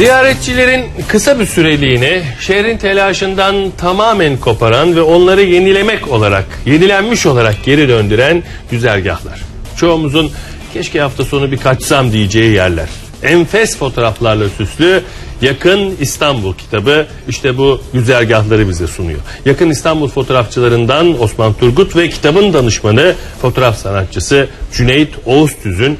Ziyaretçilerin kısa bir süreliğine şehrin telaşından tamamen koparan ve onları yenilemek olarak, yenilenmiş olarak geri döndüren güzergahlar. Çoğumuzun keşke hafta sonu bir kaçsam diyeceği yerler. Enfes fotoğraflarla süslü Yakın İstanbul kitabı işte bu güzergahları bize sunuyor. Yakın İstanbul fotoğrafçılarından Osman Turgut ve kitabın danışmanı fotoğraf sanatçısı Cüneyt Oğuztüz'ün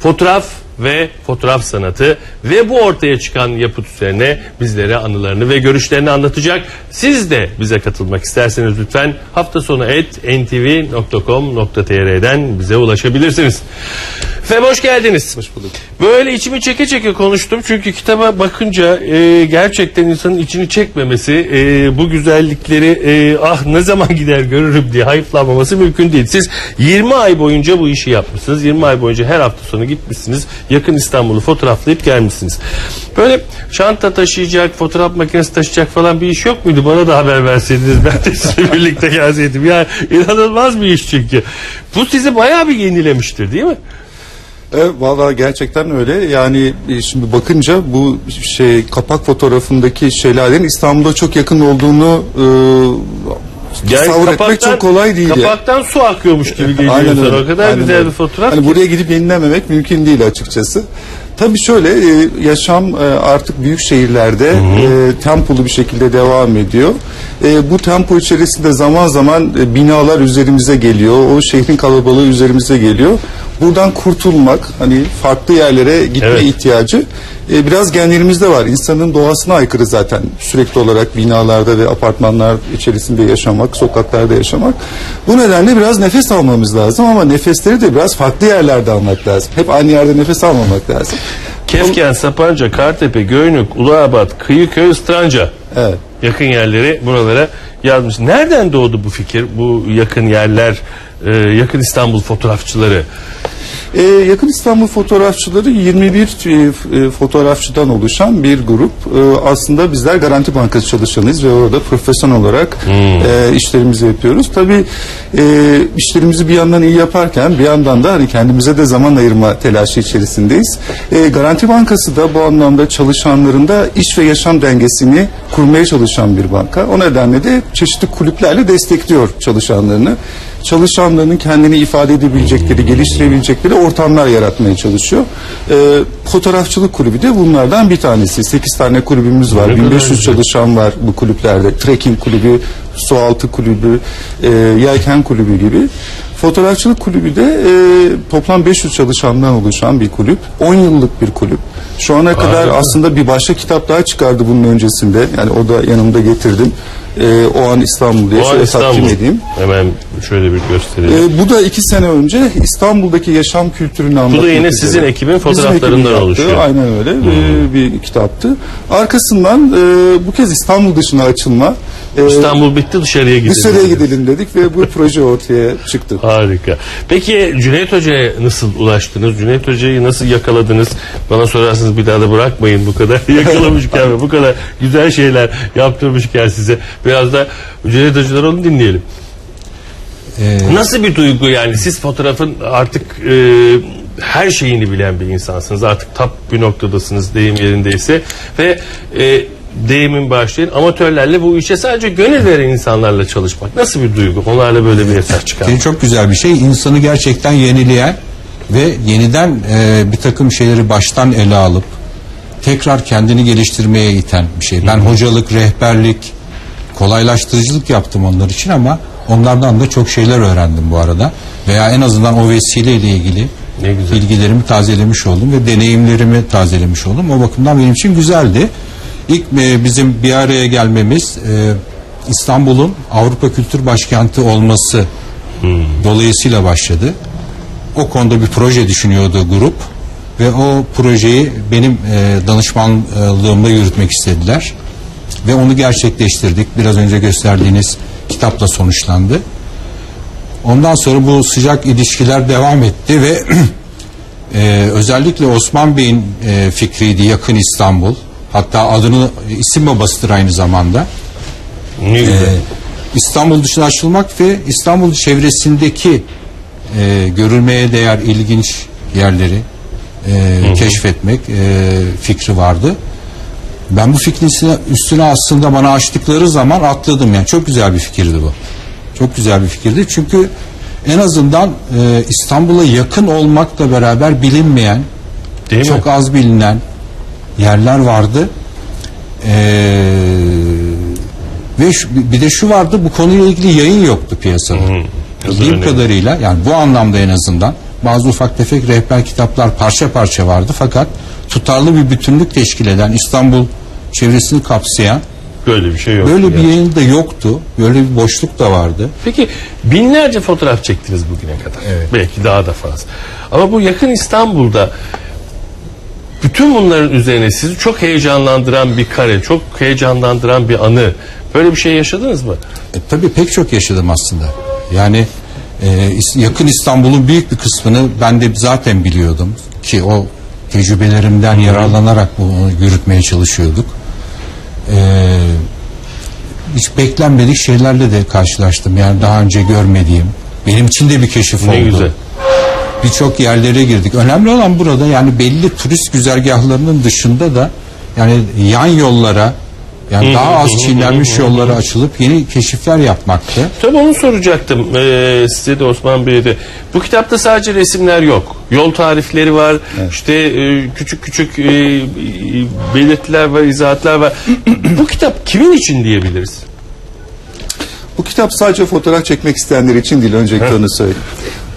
fotoğraf ve fotoğraf sanatı ve bu ortaya çıkan yapıt üzerine bizlere anılarını ve görüşlerini anlatacak. Siz de bize katılmak isterseniz lütfen hafta sonu et ntv.com.tr'den bize ulaşabilirsiniz. Efendim hoş geldiniz. Hoş bulduk. Böyle içimi çeke çeke konuştum çünkü kitaba bakınca e, gerçekten insanın içini çekmemesi, e, bu güzellikleri e, ah ne zaman gider görürüm diye hayıflanmaması mümkün değil. Siz 20 ay boyunca bu işi yapmışsınız. 20 ay boyunca her hafta sonu gitmişsiniz. Yakın İstanbul'u fotoğraflayıp gelmişsiniz. Böyle çanta taşıyacak, fotoğraf makinesi taşıyacak falan bir iş yok muydu? Bana da haber verseydiniz ben de sizinle birlikte gelseydim. Ya inanılmaz bir iş çünkü. Bu sizi bayağı bir yenilemiştir değil mi? E, Valla gerçekten öyle. Yani e, şimdi bakınca bu şey kapak fotoğrafındaki şelalenin İstanbul'a çok yakın olduğunu e, tasavvur etmek çok kolay değil. yani. Kapaktan su akıyormuş gibi geliyor Aynen öyle. O kadar Aynen güzel öyle. bir fotoğraf Hani ki. buraya gidip yenilememek mümkün değil açıkçası. Tabii şöyle e, yaşam e, artık büyük şehirlerde e, tempolu bir şekilde devam ediyor. E, bu tempo içerisinde zaman zaman binalar üzerimize geliyor. O şehrin kalabalığı üzerimize geliyor. Buradan kurtulmak, hani farklı yerlere gitme Evet. ihtiyacı e, biraz genlerimizde var. İnsanın doğasına aykırı zaten sürekli olarak binalarda ve apartmanlar içerisinde yaşamak, sokaklarda yaşamak. Bu nedenle biraz nefes almamız lazım ama nefesleri de biraz farklı yerlerde almak lazım. Hep aynı yerde nefes almamak lazım. Kefken, Sapanca, Kartepe, Göynük, Uluabat, Kıyıköy, Istranca. Evet. Yakın yerleri buralara yazmış. Nereden doğdu bu fikir? Bu yakın yerler, e, yakın İstanbul fotoğrafçıları. Ee, Yakın İstanbul fotoğrafçıları 21 e, e, fotoğrafçıdan oluşan bir grup. Ee, aslında bizler Garanti Bankası çalışanıyız ve orada profesyonel olarak e, işlerimizi yapıyoruz. Tabii e, işlerimizi bir yandan iyi yaparken bir yandan da hani kendimize de zaman ayırma telaşı içerisindeyiz. E, Garanti Bankası da bu anlamda çalışanların da iş ve yaşam dengesini kurmaya çalışan bir banka. O nedenle de çeşitli kulüplerle destekliyor çalışanlarını çalışanlarının kendini ifade edebilecekleri, geliştirebilecekleri ortamlar yaratmaya çalışıyor. Ee, fotoğrafçılık kulübü de bunlardan bir tanesi. 8 tane kulübümüz var. Ne kadar 1500 güzel. çalışan var bu kulüplerde. Trekking kulübü, sualtı kulübü, e, yelken kulübü gibi. Fotoğrafçılık kulübü de e, toplam 500 çalışandan oluşan bir kulüp. 10 yıllık bir kulüp. Şu ana kadar Harika. aslında bir başka kitap daha çıkardı bunun öncesinde. Yani o da yanımda getirdim. E, o an İstanbul diye O an şöyle İstanbul. edeyim. Hemen şöyle bir gösterelim. Ee, bu da iki sene önce İstanbul'daki yaşam kültürünü anlatmak yine üzere. sizin ekibin Bizim fotoğraflarından yaptığı, oluşuyor. Aynen öyle ee, bir kitaptı. Arkasından e, bu kez İstanbul dışına açılma. e, İstanbul bitti dışarıya gidelim. Dışarıya gidelim dedik ve bu proje ortaya çıktı. Harika. Peki Cüneyt Hoca'ya nasıl ulaştınız? Cüneyt Hoca'yı nasıl yakaladınız? Bana sorarsanız bir daha da bırakmayın bu kadar yakalamışken ve bu kadar güzel şeyler yaptırmışken size. Biraz da Cüneyt Hoca'dan onu dinleyelim. Ee, Nasıl bir duygu yani? Siz fotoğrafın artık e, her şeyini bilen bir insansınız. Artık tap bir noktadasınız deyim yerindeyse. Ve e, deyimin başlayın amatörlerle bu işe sadece gönül veren insanlarla çalışmak. Nasıl bir duygu? Onlarla böyle bir eser çıkarmak. Şey çok güzel bir şey. İnsanı gerçekten yenileyen ve yeniden e, bir takım şeyleri baştan ele alıp tekrar kendini geliştirmeye iten bir şey. Ben hocalık, rehberlik, kolaylaştırıcılık yaptım onlar için ama onlardan da çok şeyler öğrendim bu arada. Veya en azından o vesileyle ilgili Ne güzel. bilgilerimi tazelemiş oldum ve deneyimlerimi tazelemiş oldum. O bakımdan benim için güzeldi. İlk e, bizim bir araya gelmemiz e, İstanbul'un Avrupa Kültür Başkenti olması dolayısıyla başladı. O konuda bir proje düşünüyordu grup ve o projeyi benim e, danışmanlığımda yürütmek istediler ve onu gerçekleştirdik. Biraz önce gösterdiğiniz kitapla sonuçlandı. Ondan sonra bu sıcak ilişkiler devam etti ve e, özellikle Osman Bey'in e, fikriydi yakın İstanbul. Hatta adını isim babasıdır aynı zamanda. Ne güzel. Ee, İstanbul dışına açılmak ve İstanbul çevresindeki e, görülmeye değer ilginç yerleri e, keşfetmek e, fikri vardı. Ben bu fikrin üstüne, aslında bana açtıkları zaman atladım yani. Çok güzel bir fikirdi bu. Çok güzel bir fikirdi. Çünkü en azından e, İstanbul'a yakın olmakla beraber bilinmeyen, Değil çok mi? az bilinen yerler vardı. Ee, ve şu- bir de şu vardı bu konuyla ilgili yayın yoktu piyasada. Bildiğim kadarıyla yani bu anlamda en azından bazı ufak tefek rehber kitaplar parça parça vardı fakat tutarlı bir bütünlük teşkil eden İstanbul çevresini kapsayan Böyle bir şey yok. böyle bir yani. yayın da yoktu. Böyle bir boşluk da vardı. Peki binlerce fotoğraf çektiniz bugüne kadar. Evet. Belki daha da fazla. Ama bu yakın İstanbul'da bütün bunların üzerine sizi çok heyecanlandıran bir kare, çok heyecanlandıran bir anı. Böyle bir şey yaşadınız mı? E, tabii pek çok yaşadım aslında. Yani e, yakın İstanbul'un büyük bir kısmını ben de zaten biliyordum ki o tecrübelerimden yararlanarak bunu yürütmeye çalışıyorduk. E, hiç beklenmedik şeylerle de karşılaştım. Yani daha önce görmediğim. Benim için de bir keşif Ne oldu. güzel. Birçok yerlere girdik. Önemli olan burada yani belli turist güzergahlarının dışında da yani yan yollara yani daha az çiğnenmiş yollara açılıp yeni keşifler yapmaktı. Tabii onu soracaktım ee, size de Osman Bey'e de. Bu kitapta sadece resimler yok. Yol tarifleri var. İşte e, küçük küçük e, e, belirtiler var, izahatlar var. Bu kitap kimin için diyebiliriz? Bu kitap sadece fotoğraf çekmek isteyenler için değil öncelikle onu söyleyeyim.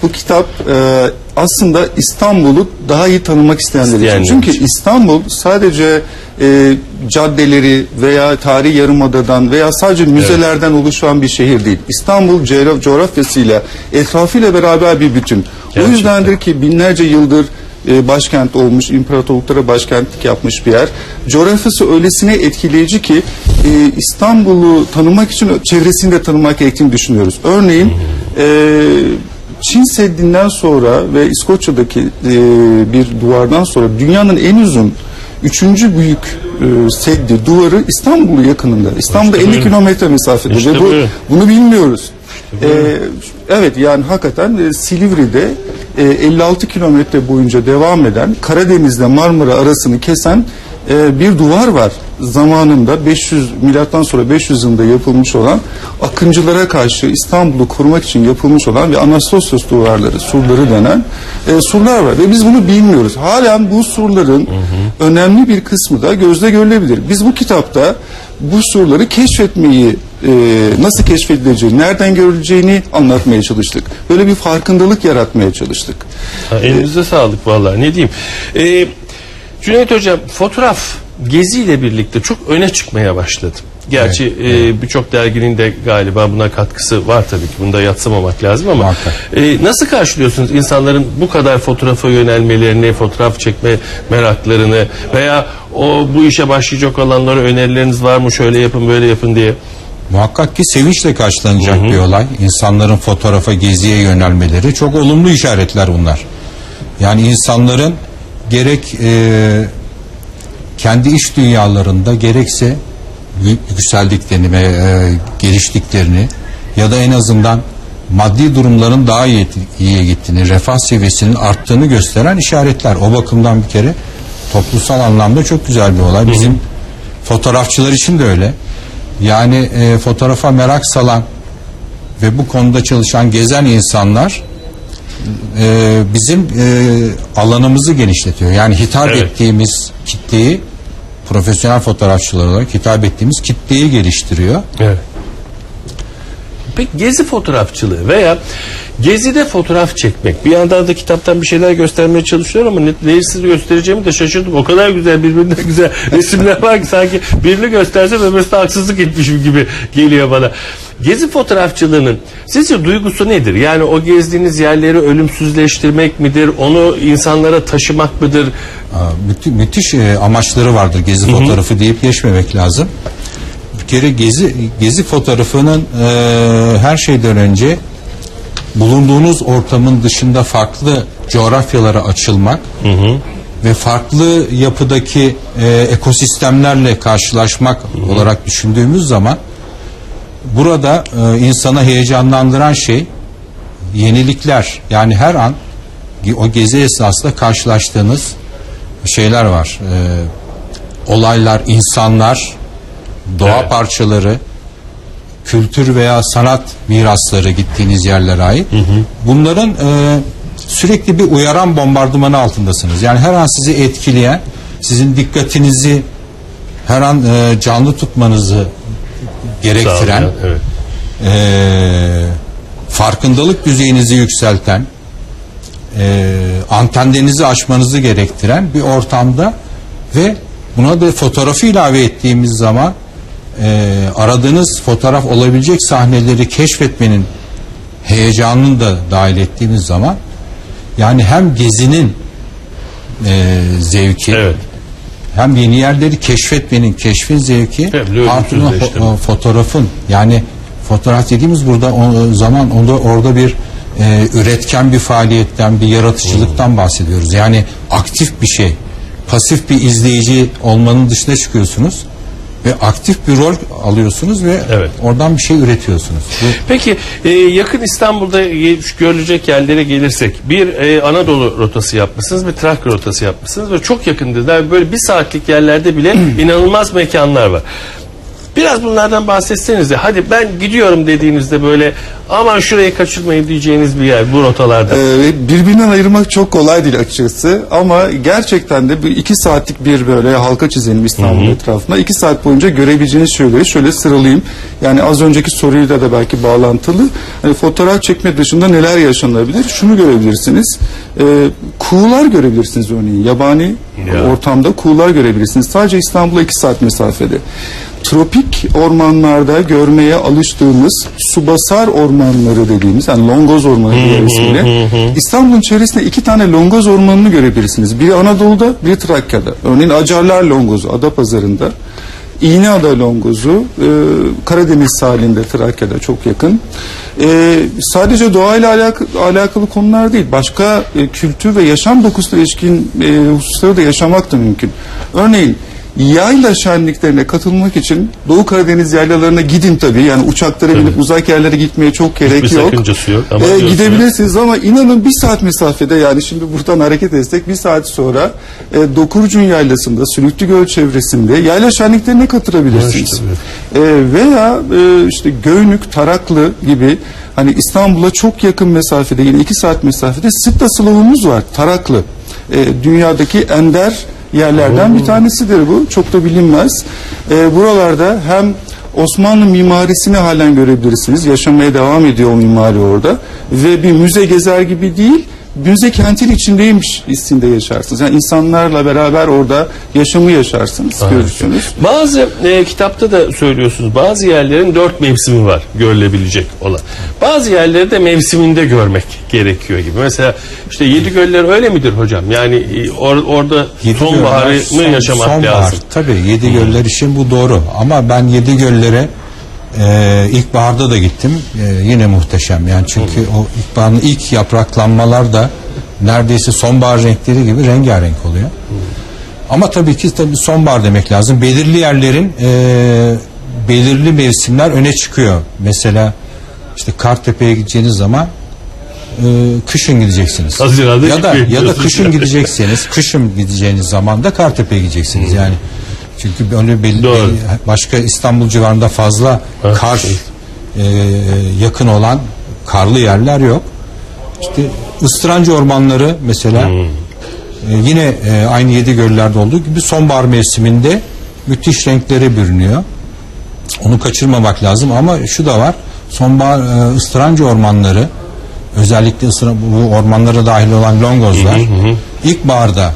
Bu kitap e, aslında İstanbul'u daha iyi tanımak isteyenler İsteyenler için. Çünkü için. İstanbul sadece e, caddeleri veya tarihi yarımadadan veya sadece müzelerden oluşan bir şehir değil. İstanbul coğraf- coğrafyasıyla, etrafıyla beraber bir bütün. Gerçekten. O yüzdendir ki binlerce yıldır e, başkent olmuş, imparatorluklara başkentlik yapmış bir yer. Coğrafyası öylesine etkileyici ki e, İstanbul'u tanımak için çevresini de tanımak gerektiğini düşünüyoruz. Örneğin e, Çin Seddi'nden sonra ve İskoçya'daki e, bir duvardan sonra dünyanın en uzun üçüncü büyük e, seddi, duvarı İstanbul'u yakınında. İstanbul'da İşte 50 buyurun. kilometre mesafede İşte ve bu, bunu bilmiyoruz. Ee, evet yani hakikaten e, Silivri'de e, 56 kilometre boyunca devam eden Karadeniz'le Marmara arasını kesen e, bir duvar var. Zamanında 500 milattan sonra 500 yılında yapılmış olan akıncılara karşı İstanbul'u korumak için yapılmış olan ve Anastasios duvarları, surları denen e, surlar var ve biz bunu bilmiyoruz. Halen bu surların önemli bir kısmı da gözle görülebilir. Biz bu kitapta bu surları keşfetmeyi e, nasıl keşfedileceğini, nereden görüleceğini anlatmaya çalıştık. Böyle bir farkındalık yaratmaya çalıştık. Ha, elinize sağlık vallahi ne diyeyim. Ee, Cüneyt Hocam fotoğraf geziyle birlikte çok öne çıkmaya başladı. Gerçi e, birçok derginin de galiba buna katkısı var tabii ki. Bunu da yatsımamak lazım ama e, nasıl karşılıyorsunuz insanların bu kadar fotoğrafa yönelmelerini, fotoğraf çekme meraklarını veya o bu işe başlayacak olanlara önerileriniz var mı? Şöyle yapın, böyle yapın diye. Muhakkak ki sevinçle karşılanacak bir olay. İnsanların fotoğrafa, geziye yönelmeleri çok olumlu işaretler bunlar. Yani insanların gerek e, kendi iş dünyalarında gerekse yü- yükseldiklerini ve e, geliştiklerini ya da en azından maddi durumların daha iyi, iyiye gittiğini, refah seviyesinin arttığını gösteren işaretler. O bakımdan bir kere toplumsal anlamda çok güzel bir olay. Bizim fotoğrafçılar için de öyle. Yani e, fotoğrafa merak salan ve bu konuda çalışan, gezen insanlar e, bizim e, alanımızı genişletiyor. Yani hitap Evet. ettiğimiz kitleyi profesyonel fotoğrafçılar olarak hitap ettiğimiz kitleyi geliştiriyor. Evet. Peki gezi fotoğrafçılığı veya gezide fotoğraf çekmek bir yandan da kitaptan bir şeyler göstermeye çalışıyor ama ne, neyi size göstereceğimi de şaşırdım. O kadar güzel birbirinden güzel resimler var ki sanki birini göstersem öbürsü haksızlık etmişim gibi geliyor bana. Gezi fotoğrafçılığının sizce duygusu nedir? Yani o gezdiğiniz yerleri ölümsüzleştirmek midir? Onu insanlara taşımak mıdır? Aa, müthi- müthiş e, amaçları vardır gezi fotoğrafı deyip geçmemek lazım. Bir kere gezi gezi fotoğrafının e, her şeyden önce bulunduğunuz ortamın dışında farklı coğrafyalara açılmak ve farklı yapıdaki e, ekosistemlerle karşılaşmak olarak düşündüğümüz zaman burada e, insana heyecanlandıran şey yenilikler. Yani her an o gezi esnasında karşılaştığınız şeyler var. Ee, olaylar, insanlar, doğa Evet. parçaları, kültür veya sanat mirasları gittiğiniz yerlere ait. Bunların e, sürekli bir uyaran bombardımanı altındasınız. Yani her an sizi etkileyen, sizin dikkatinizi her an e, canlı tutmanızı gerektiren, evet. e, farkındalık düzeyinizi yükselten, e, antenlerinizi açmanızı gerektiren bir ortamda ve buna da fotoğrafı ilave ettiğimiz zaman e, aradığınız fotoğraf olabilecek sahneleri keşfetmenin heyecanını da dahil ettiğimiz zaman yani hem gezinin e, zevki Evet. Hem yeni yerleri keşfetmenin keşfin zevki Hem artı fo- o fotoğrafın yani fotoğraf dediğimiz burada o zaman onda orada bir e, üretken bir faaliyetten bir yaratıcılıktan bahsediyoruz. Yani aktif bir şey. Pasif bir izleyici olmanın dışına çıkıyorsunuz ve aktif bir rol alıyorsunuz ve Evet. oradan bir şey üretiyorsunuz. Bu Peki e, yakın İstanbul'da görülecek yerlere gelirsek bir e, Anadolu rotası yapmışsınız bir Trakya rotası yapmışsınız ve çok yakındır. Daha böyle bir saatlik yerlerde bile inanılmaz mekanlar var. Biraz bunlardan bahsetseniz de hadi ben gidiyorum dediğinizde böyle aman şurayı kaçırmayın diyeceğiniz bir yer bu rotalarda. Ee, birbirinden ayırmak çok kolay değil açıkçası ama gerçekten de bu iki saatlik bir böyle halka çizelim İstanbul etrafında. iki saat boyunca görebileceğiniz şeyleri şöyle sıralayayım. Yani az önceki soruyla da belki bağlantılı. Hani fotoğraf çekme dışında neler yaşanabilir? Şunu görebilirsiniz. Ee, kuğular görebilirsiniz örneğin. Yabani Ya. ortamda kuğular görebilirsiniz. Sadece İstanbul'a iki saat mesafede. Tropik ormanlarda görmeye alıştığımız subasar ormanları dediğimiz yani longoz ormanı diğer ismiyle İstanbul'un çevresinde iki tane longoz ormanını görebilirsiniz. Biri Anadolu'da, biri Trakya'da. Örneğin Acarlar longozu Adapazarı'nda. İğneada longozu e, Karadeniz sahilinde Trakya'da çok yakın. E, sadece doğayla alak- alakalı konular değil, başka e, kültür ve yaşam dokusuna ilişkin e, hususları da yaşamak da mümkün. Örneğin yayla şenliklerine katılmak için Doğu Karadeniz yaylalarına gidin tabii. Yani uçaklara binip uzak yerlere gitmeye çok gerek Hiçbir yok. sakıncası yok ama E, diyorsunuz. gidebilirsiniz ama inanın bir saat mesafede yani şimdi buradan hareket etsek bir saat sonra e, Dokurcun Yaylası'nda, Sülüklü Göl çevresinde yayla şenliklerine katılabilirsiniz. E, veya e, işte Göynük, Taraklı gibi hani İstanbul'a çok yakın mesafede yine iki saat mesafede Sıtta Sılavumuz var Taraklı. E, dünyadaki ender yerlerden bir tanesidir bu. Çok da bilinmez. E, buralarda hem Osmanlı mimarisini halen görebilirsiniz. Yaşamaya devam ediyor o mimari orada. Ve bir müze gezer gibi değil, müze kentin içindeymiş hissinde yaşarsınız. Yani insanlarla beraber orada yaşamı yaşarsınız, görürsünüz. Bazı e, kitapta da söylüyorsunuz bazı yerlerin dört mevsimi var görülebilecek olan. Bazı yerleri de mevsiminde görmek gerekiyor gibi. Mesela işte yedi göller öyle midir hocam? Yani e, or- orada Yedi sonbaharı mı yaşamak sonbahar. lazım? Tabii yedi göller için bu doğru. Ama ben yedi göllere e, ilkbaharda da gittim. E, yine muhteşem. Yani çünkü o ilkbaharın ilk yapraklanmalar da neredeyse sonbahar renkleri gibi rengarenk oluyor. Ama tabii ki tabii sonbahar demek lazım. Belirli yerlerin e, belirli mevsimler öne çıkıyor. Mesela işte Kartepe'ye gideceğiniz zaman e, kışın gideceksiniz. Haziran'da ya da gitmeyin ya da kışın yani. gideceksiniz. Kışın gideceğiniz zaman da Kartepe'ye gideceksiniz. Yani çünkü böyle belli Doğru. başka İstanbul civarında fazla Ha, kar şey. e, yakın olan karlı yerler yok. İşte ıstırancı ormanları mesela Hmm. e, yine e, aynı yedi göllerde olduğu gibi sonbahar mevsiminde müthiş renklere bürünüyor. Onu kaçırmamak lazım ama şu da var. Sonbahar e, ıstırancı ormanları özellikle ıstıra, bu ormanlara dahil olan longozlar ilkbaharda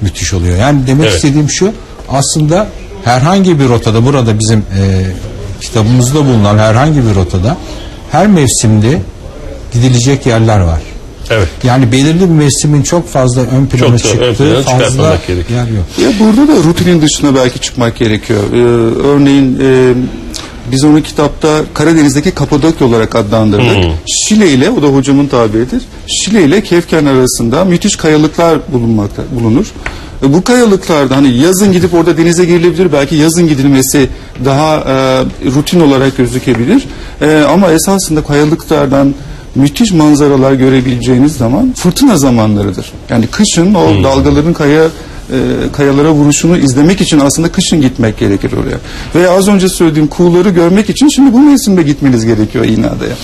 müthiş oluyor. Yani demek Evet. istediğim şu aslında herhangi bir rotada burada bizim e, kitabımızda bulunan herhangi bir rotada her mevsimde gidilecek yerler var. Evet. Yani belirli bir mevsimin çok fazla ön plana Çok çıktığı plana fazla yer yok. Ya burada da rutinin dışına belki çıkmak gerekiyor. Ee, örneğin e, biz onu kitapta Karadeniz'deki Kapadokya olarak adlandırdık. Şile ile, o da hocamın tabiridir. Şile ile Kefken arasında müthiş kayalıklar bulunmakta bulunur. E, Bu kayalıklarda hani yazın gidip orada denize girilebilir. Belki yazın gidilmesi daha e, rutin olarak gözükebilir. E, ama esasında kayalıklardan müthiş manzaralar görebileceğiniz zaman fırtına zamanlarıdır. Yani kışın o dalgaların kaya e, kayalara vuruşunu izlemek için aslında kışın gitmek gerekir oraya. Veya az önce söylediğim kuğuları görmek için şimdi bu mevsimde gitmeniz gerekiyor İğneada'ya.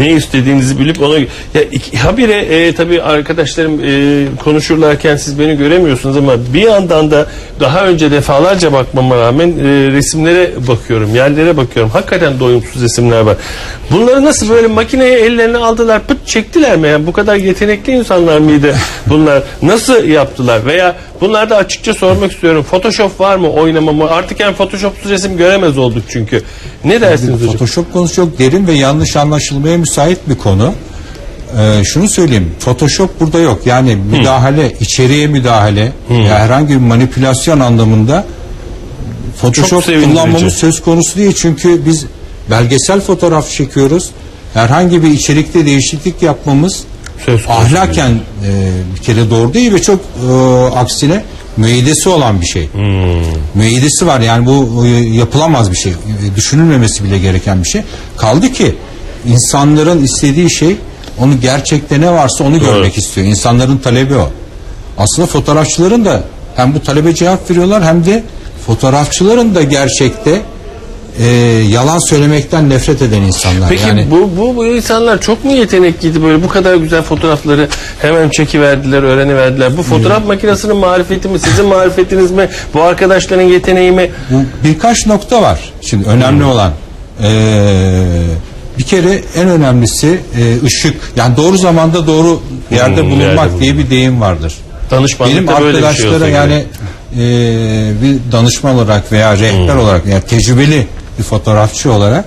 Ne istediğinizi bilip onu ya habire e, tabii arkadaşlarım e, konuşurlarken siz beni göremiyorsunuz ama bir yandan da daha önce defalarca bakmama rağmen e, resimlere bakıyorum, yerlere bakıyorum. Hakikaten doyumsuz resimler var. Bunları nasıl böyle makineye ellerine aldılar, pıt çektiler mi? Yani bu kadar yetenekli insanlar mıydı bunlar? Nasıl yaptılar? Veya bunlarda açıkça sormak istiyorum. Photoshop var mı oynamamı? Artık yani Photoshopsuz resim göremez olduk çünkü. Ne dersiniz hocam? Photoshop konusu çok derin ve yanlış anlaşılmaya müsait bir konu. Ee, şunu söyleyeyim, Photoshop burada yok. Yani müdahale, içeriye müdahale, ya herhangi bir manipülasyon anlamında Photoshop kullanmamız söz konusu değil. Çünkü biz belgesel fotoğraf çekiyoruz. Herhangi bir içerikte değişiklik yapmamız Söz konusu ahlaken e, bir kere doğru değil ve çok e, aksine müeyyidesi olan bir şey. Müeyyidesi var yani bu e, yapılamaz bir şey. E, Düşünülmemesi bile gereken bir şey. Kaldı ki insanların istediği şey onu gerçekte ne varsa onu görmek istiyor. İnsanların talebi o. Aslında fotoğrafçıların da hem bu talebe cevap veriyorlar hem de fotoğrafçıların da gerçekte e, yalan söylemekten nefret eden insanlar. Peki yani bu, bu bu insanlar çok mu yetenekliydi böyle bu kadar güzel fotoğrafları hemen çekiverdiler, öğreniverdiler. Bu fotoğraf makinesinin marifeti mi, sizin marifetiniz mi, bu arkadaşların yeteneği mi? Bu birkaç nokta var. Şimdi önemli olan eee, bir kere en önemlisi eee, ışık. Yani doğru zamanda doğru yerde Hmm, bulunmak yerde diye bir deyim vardır. Danışmanlıkta Benim böyle bir şey arkadaşlara olsa yani gerek. eee, bir danışman olarak veya rehber Hmm. olarak yani tecrübeli bir fotoğrafçı olarak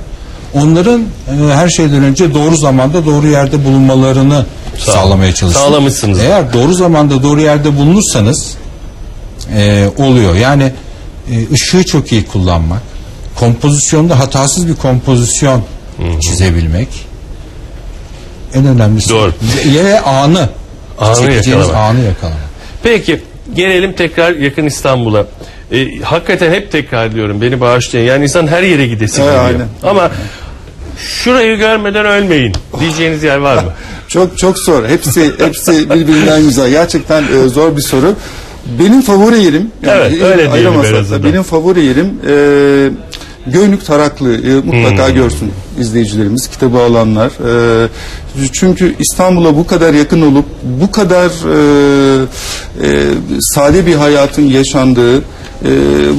onların eee, her şeyden önce doğru zamanda doğru yerde bulunmalarını Sağ- sağlamaya çalışıyorum. sağlamışsınız. Eğer doğru zamanda doğru yerde bulunursanız e, oluyor. Yani e, ışığı çok iyi kullanmak, kompozisyonda hatasız bir kompozisyon çizebilmek en önemlisi. Doğru. Ve- anı, Anı yakalamak. anı yakalamak. Peki gelelim tekrar yakın İstanbul'a. Ee, hakikaten hep tekrar ediyorum beni bağışlayın. Yani insan her yere gidesi geliyor. aynen. Ama şurayı görmeden ölmeyin diyeceğiniz yer var mı? Çok çok zor. Hepsi hepsi birbirinden güzel. Gerçekten e, zor bir soru. Benim favori yerim, Evet, öyle diyelim ayıramazsak en da azından. benim favori yerim e, Göynük Taraklı e, mutlaka Hmm. görsün izleyicilerimiz, kitabı alanlar. E, çünkü İstanbul'a bu kadar yakın olup bu kadar e, e, sade bir hayatın yaşandığı, e,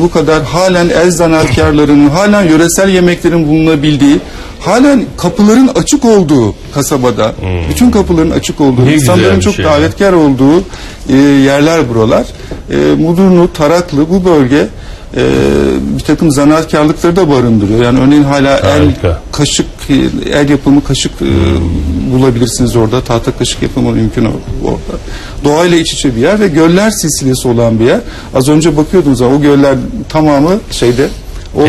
bu kadar halen el zanaatkarlarının, halen yöresel yemeklerin bulunabildiği, halen kapıların açık olduğu kasabada, bütün kapıların açık olduğu, Hmm. Ne insanların çok şey. davetkar olduğu e, yerler buralar. E, Mudurnu, Taraklı bu bölge e, bir takım zanaatkarlıkları da barındırıyor. Yani örneğin hala el Harika. kaşık, e, el yapımı kaşık e, bulabilirsiniz orada. Tahta kaşık yapımı mümkün orada. Doğayla iç içe bir yer ve göller silsilesi olan bir yer. Az önce bakıyordunuz ama o göller tamamı şeyde o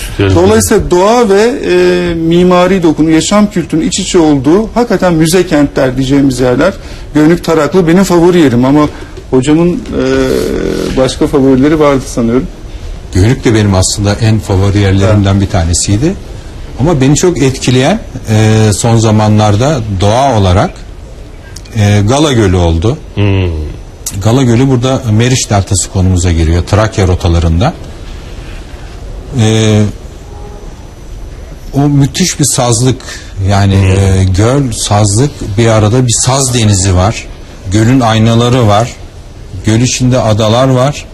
istiyorum. Dolayısıyla doğa ve e, mimari dokunu, yaşam kültürünün iç içe olduğu hakikaten müze kentler diyeceğimiz yerler. Gönlük Taraklı benim favori yerim ama hocamın e, başka favorileri vardı sanıyorum. Gönlük de benim aslında en favori yerlerimden bir tanesiydi. Ama beni çok etkileyen e, son zamanlarda doğa olarak e, Gala Gölü oldu. Gala Gölü burada Meriç Deltası konumuza giriyor. Trakya rotalarında. E, o müthiş bir sazlık yani e, göl, sazlık bir arada bir saz denizi var. Gölün aynaları var. Göl içinde adalar var.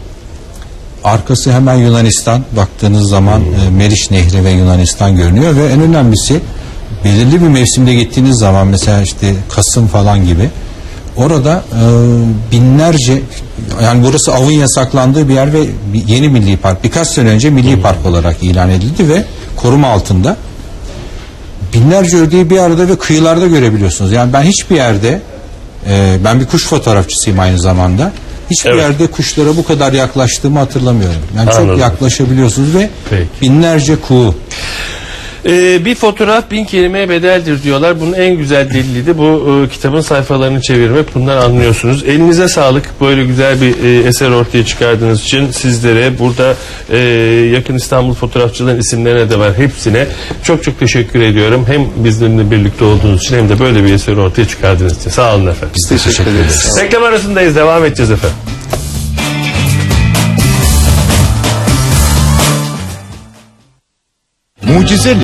Arkası hemen Yunanistan. Baktığınız zaman e, Meriç Nehri ve Yunanistan görünüyor ve en önemlisi belirli bir mevsimde gittiğiniz zaman mesela işte Kasım falan gibi orada e, binlerce yani burası avın yasaklandığı bir yer ve yeni milli park birkaç sene önce milli park olarak ilan edildi ve koruma altında binlerce ördeği bir arada ve kıyılarda görebiliyorsunuz. Yani ben hiçbir yerde e, ben bir kuş fotoğrafçısıyım aynı zamanda. Hiçbir Evet. yerde kuşlara bu kadar yaklaştığımı hatırlamıyorum. Yani Anladım. çok yaklaşabiliyorsunuz ve Peki. binlerce kuğu. Ee, bir fotoğraf bin kelimeye bedeldir diyorlar. Bunun en güzel deliliydi. Bu e, kitabın sayfalarını çevirmek. Bundan anlıyorsunuz. Elinize sağlık. Böyle güzel bir e, eser ortaya çıkardığınız için sizlere burada e, yakın İstanbul fotoğrafçıların isimlerine de var. Hepsine çok çok teşekkür ediyorum. Hem bizimle birlikte olduğunuz için hem de böyle bir eseri ortaya çıkardığınız için. Sağ olun efendim. Biz teşekkür, teşekkür ederiz. Reklam arasındayız. Devam edeceğiz efendim. Mucize